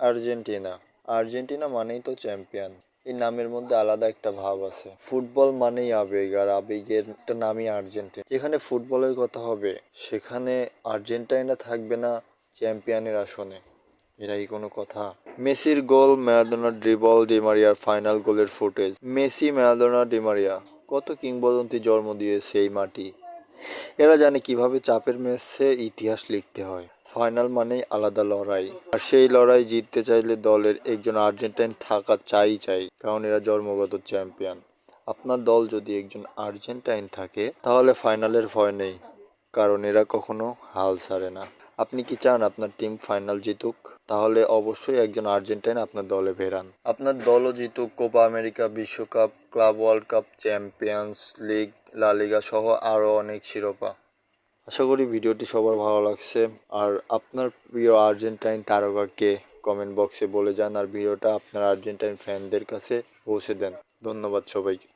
Argentina. Argentina মানেই তো champion. এই নামের মধ্যে আলাদা একটা ভাব আছে। ফুটবল মানেই আবেগ, আর আবেগের একটা নামই আর্জেন্টিনা। যেখানে ফুটবলের কথা হবে, সেখানে আর্জেন্টিনা থাকবে না চ্যাম্পিয়নের আসনে। এরাই কোনো কথা। মেসির গোল, ম্যারাডোনার ড্রিবল ডিমারিয়ার ফাইনাল গোলের footage. Messi Maradona Di Maria কত কিংবদন্তি জন্ম দিয়েছে এই মাটি। এরা জানে কীভাবে চাপের ম্যাচে ইতিহাস লিখতে হয়। ফাইনাল মানেই আলাদা লড়াই। আর সেই লড়াই জিততে চাইলে দলের একজন আর্জেন্টাইন থাকা চাই চাই, কারণ এরা জন্মগত চ্যাম্পিয়ন। আপনার দল যদি একজন আর্জেন্টাইন থাকে, তাহলে ফাইনালের ভয় নেই, কারণ এরা কখনো হাল ছাড়ে না। আপনি কি চান আপনার টিম ফাইনাল জিতুক? তাহলে অবশ্যই একজন আর্জেন্টাইন আপনার দলে ভেরান আপনার দলও জিতুক, কোপা আমেরিকা বিশ্বকাপ, club world cup, champions league, La Liga সহ আরও অনেক শিরোপা। আশা করি ভিডিওটি সবার ভালো লাগছে। আর আপনার প্রিয় আর্জেন্টাইন তারকাকে কমেন্ট বক্সে বলে যান, আর ভিডিওটা আপনার আর্জেন্টাইন ফ্যানদের কাছে পৌঁছে দেন। ধন্যবাদ সবাইকে।